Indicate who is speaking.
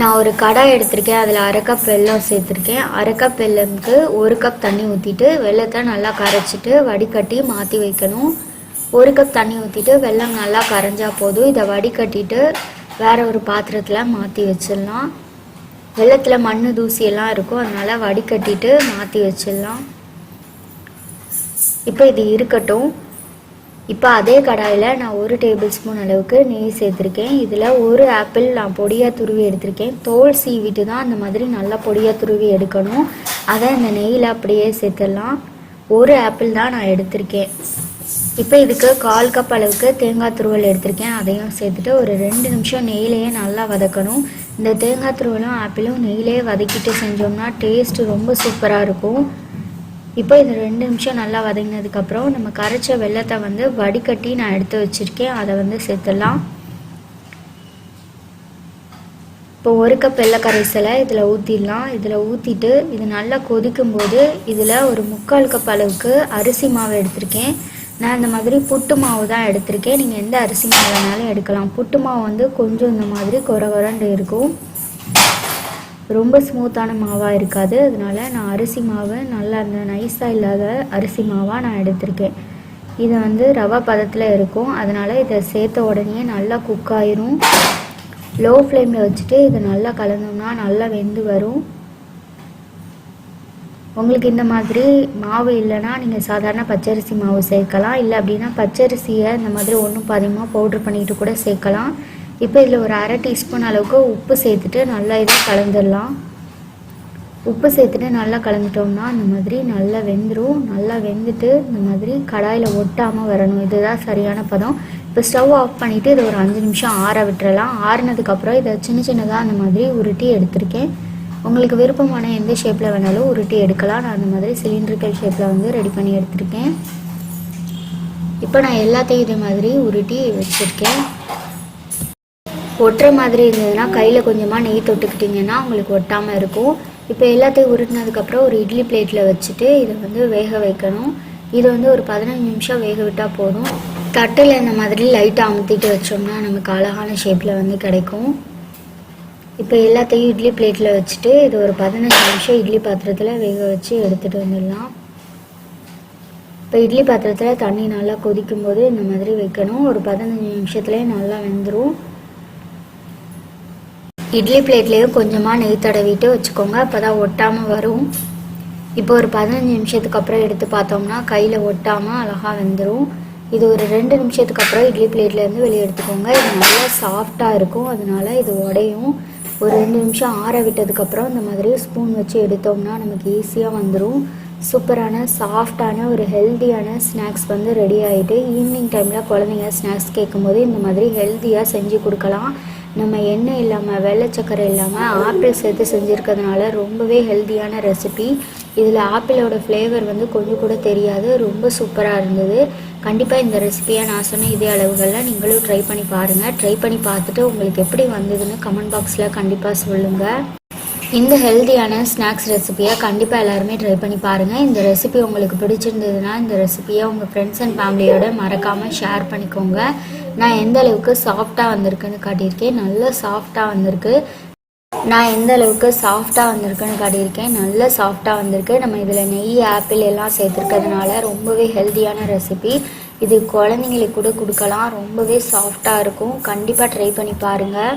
Speaker 1: நான் ஒரு கடாய் எடுத்திருக்கேன் அதில் அரை கப் வெல்லம் சேர்த்துருக்கேன். அரை கப் வெல்லம்க்கு ஒரு கப் தண்ணி ஊற்றிட்டு வெள்ளத்தை நல்லா கரைச்சிட்டு வடிகட்டி மாற்றி வைக்கணும். ஒரு கப் தண்ணி ஊற்றிட்டு வெல்லம் நல்லா கரைஞ்சா போதும். இதை வடிகட்டிட்டு வேற ஒரு பாத்திரத்தில் மாற்றி வச்சிடலாம். வெள்ளத்தில் மண் தூசியெல்லாம் இருக்கும் அதனால் வடிகட்டிட்டு மாற்றி வச்சிடலாம். இப்போ இது இருக்கட்டும். இப்போ அதே கடாயில் நான் ஒரு டேபிள் ஸ்பூன் அளவுக்கு நெய் சேர்த்துருக்கேன். இதில் ஒரு ஆப்பிள் நான் பொடியாக துருவி எடுத்திருக்கேன். தோல் சீவிட்டு தான் அந்த மாதிரி நல்லா பொடியாக துருவி எடுக்கணும். அதை இந்த நெய்யில் அப்படியே சேர்த்துடலாம். ஒரு ஆப்பிள் தான் நான் எடுத்திருக்கேன். இப்போ இதுக்கு கால் கப் அளவுக்கு தேங்காய் துருவல் எடுத்திருக்கேன். அதையும் சேர்த்துட்டு ஒரு ரெண்டு நிமிஷம் நெய்லேயே நல்லா வதக்கணும். இந்த தேங்காய் துருவலும் ஆப்பிளும் நெய்லேயே வதக்கிட்டு செஞ்சோம்னா டேஸ்ட் ரொம்ப சூப்பராக இருக்கும். இப்போ இது ரெண்டு நிமிஷம் நல்லா வதங்கினதுக்கப்புறம் நம்ம கரைச்ச வெள்ளத்தை வந்து வடிகட்டி நான் எடுத்து வச்சுருக்கேன். அதை வந்து சேர்த்துடலாம். இப்போ ஒரு கப் வெள்ளை கரைசலை இதில் ஊற்றிடலாம் இதில் ஊற்றிட்டு இது நல்லா கொதிக்கும் போது இதில் ஒரு முக்கால் கப் அளவுக்கு அரிசி மாவு எடுத்திருக்கேன். நான் இந்த மாதிரி புட்டு மாவு தான் எடுத்திருக்கேன். நீங்கள் எந்த அரிசி மாவு வேணாலும் எடுக்கலாம். புட்டு மாவு வந்து கொஞ்சம் இந்த மாதிரி கொர கொரண்டு இருக்கும். ரொம்ப ஸ்மூத்தான மாவாக இருக்காது. அதனால நான் அரிசி மாவை நல்லா அந்த நைஸாக இல்லாத அரிசி மாவாக நான் எடுத்திருக்கேன். இது வந்து ரவா பதத்தில் இருக்கும். அதனால் இதை சேர்த்த உடனே நல்லா குக் ஆயிரும். லோ ஃப்ளேமில் வச்சுட்டு இதை நல்லா கலந்தோம்னா நல்லா வெந்து வரும். உங்களுக்கு இந்த மாதிரி மாவு இல்லைன்னா நீங்கள் சாதாரண பச்சரிசி மாவு சேர்க்கலாம். இல்லை அப்படின்னா பச்சரிசியை இந்த மாதிரி ஒன்றும் பாதியமாக பவுட்ரு பண்ணிட்டு கூட சேர்க்கலாம். இப்போ இதில் ஒரு அரை டீஸ்பூன் அளவுக்கு உப்பு சேர்த்துட்டு நல்லா இதை கலந்துடலாம். உப்பு சேர்த்துட்டு நல்லா கலந்துட்டோம்னா இந்த மாதிரி நல்லா வெந்துடும் நல்லா வெந்துட்டு இந்த மாதிரி கடாயில் ஒட்டாமல் வரணும். இதுதான் சரியான பதம். இப்போ ஸ்டவ் ஆஃப் பண்ணிவிட்டு இதை ஒரு அஞ்சு நிமிஷம் ஆற விட்டுறலாம். ஆறினதுக்கப்புறம் இதை சின்ன சின்னதாக அந்த மாதிரி உருட்டி எடுத்திருக்கேன். உங்களுக்கு விருப்பமான எந்த ஷேப்பில் வேணாலும் உருட்டி எடுக்கலாம். நான் அந்த மாதிரி சிலிண்ட்ரிக்கல் ஷேப்பில் வந்து ரெடி பண்ணி எடுத்திருக்கேன். இப்போ நான் எல்லாத்தையும் இதே மாதிரி உருட்டி வச்சுருக்கேன். ஒட்டுற மாதிரி இருந்ததுன்னா கையில் கொஞ்சமாக நெய் தொட்டுக்கிட்டிங்கன்னா உங்களுக்கு ஒட்டாமல் இருக்கும். இப்போ எல்லாத்தையும் உருட்டினதுக்கப்புறம் ஒரு இட்லி பிளேட்டில் வச்சுட்டு இதை வந்து வேக வைக்கணும். இது வந்து ஒரு பதினஞ்சு நிமிஷம் வேக விட்டால் போதும். தட்டில் இந்த மாதிரி லைட்டாக அமுத்திட்டு வச்சோம்னா நமக்கு அழகான ஷேப்பில் வந்து கிடைக்கும். இப்போ எல்லாத்தையும் இட்லி பிளேட்டில் வச்சுட்டு இது ஒரு பதினஞ்சு நிமிஷம் இட்லி பாத்திரத்தில் வேக வச்சு எடுத்துகிட்டு வந்துடலாம். இப்போ இட்லி பாத்திரத்தில் தண்ணி நல்லா கொதிக்கும் போது இந்த மாதிரி வைக்கணும். ஒரு பதினஞ்சு நிமிஷத்துலேயே நல்லா வெந்துடும் இட்லி பிளேட்லேயும் கொஞ்சமாக நெய் தடவிட்டு வச்சுக்கோங்க. அப்போ தான் ஒட்டாமல் வரும். இப்போ ஒரு பதினஞ்சு நிமிஷத்துக்கு அப்புறம் எடுத்து பார்த்தோம்னா கையில் ஒட்டாமல் அழகாக வெந்துடும் இது ஒரு ரெண்டு நிமிஷத்துக்கு அப்புறம் இட்லி பிளேட்லேருந்து வெளியே எடுத்துக்கோங்க. இது நல்லா சாஃப்டாக இருக்கும். அதனால இது உடையும். ஒரு ரெண்டு நிமிஷம் ஆற விட்டதுக்கப்புறம் இந்த மாதிரி ஸ்பூன் வச்சு எடுத்தோம்னா நமக்கு ஈஸியாக வந்துடும் சூப்பரான சாஃப்டான ஒரு ஹெல்த்தியான ஸ்நாக்ஸ் வந்து ரெடி ஆகிட்டு ஈவினிங் டைமில் குழந்தைங்க ஸ்நாக்ஸ் கேட்கும்போது இந்த மாதிரி ஹெல்த்தியாக செஞ்சு கொடுக்கலாம். நம்ம எண்ணெய் இல்லாமல் வெள்ளை சக்கரை இல்லாமல் ஆப்பிள் சேர்த்து செஞ்சுருக்கிறதுனால ரொம்பவே ஹெல்த்தியான ரெசிபி இதில் ஆப்பிளோட ஃப்ளேவர் வந்து கொஞ்சம் கூட தெரியாது ரொம்ப சூப்பராக இருந்தது. கண்டிப்பாக இந்த ரெசிபியை நான் சொன்ன இதே அளவுகளில் நீங்களும் ட்ரை பண்ணி பாருங்கள் ட்ரை பண்ணி பார்த்துட்டு உங்களுக்கு எப்படி வந்ததுன்னு கமெண்ட் பாக்ஸில் கண்டிப்பாக சொல்லுங்கள் இந்த ஹெல்த்தியான ஸ்நாக்ஸ் ரெசிபியை கண்டிப்பாக எல்லாருமே ட்ரை பண்ணி பாருங்கள் இந்த ரெசிபி உங்களுக்கு பிடிச்சிருந்ததுன்னா இந்த ரெசிபியை உங்கள் ஃப்ரெண்ட்ஸ் அண்ட் ஃபேமிலியோட மறக்காமல் ஷேர் பண்ணிக்கோங்க. நான் எந்த அளவுக்கு சாஃப்டாக வந்திருக்குன்னு காட்டியிருக்கேன். நல்ல சாஃப்டாக வந்திருக்கு. நான் எந்த அளவுக்கு சாஃப்டாக வந்திருக்குன்னு காட்டியிருக்கேன். நல்ல சாஃப்டாக வந்திருக்கு. நம்ம இதில் நெய் ஆப்பிள் எல்லாம் சேர்த்துருக்கிறதுனால ரொம்பவே ஹெல்த்தியான ரெசிபி இது குழந்தைங்களுக்கு கூட கொடுக்கலாம். ரொம்பவே சாஃப்டாக இருக்கும். கண்டிப்பாக ட்ரை பண்ணி பாருங்கள்